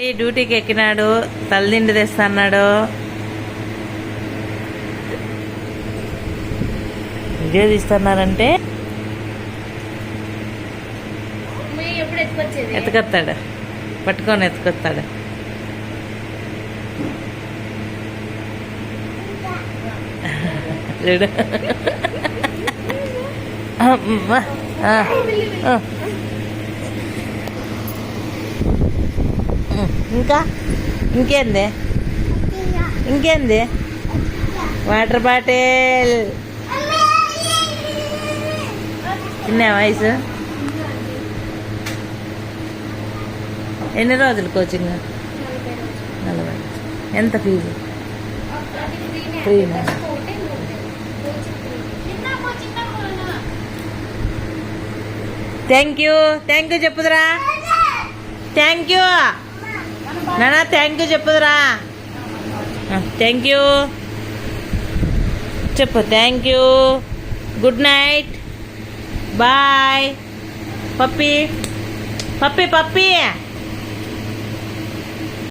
ఈ డ్యూటీకి ఎక్కినాడు తలదిండి తెస్తున్నాడు వీడియో తీస్తున్నారంటే ఎత్తుకొస్తాడు పట్టుకొని ఎత్తుకొస్తాడు చూడు. అమ్మ. ఇంకా? ఇంకేంది? ఇంకేంది? Water bottle. చిన్న వయసు ఎన్ని రోజులు కోచింగ్ నలభై. ఎంత ఫీజు? ఫ్రీనా thank you. Thank you చెప్పుదురా. Thank you. నానా థ్యాంక్ యూ చెప్పుదురా. థ్యాంక్ యూ చెప్పు thank you good night bye పప్పి పప్పి పప్పి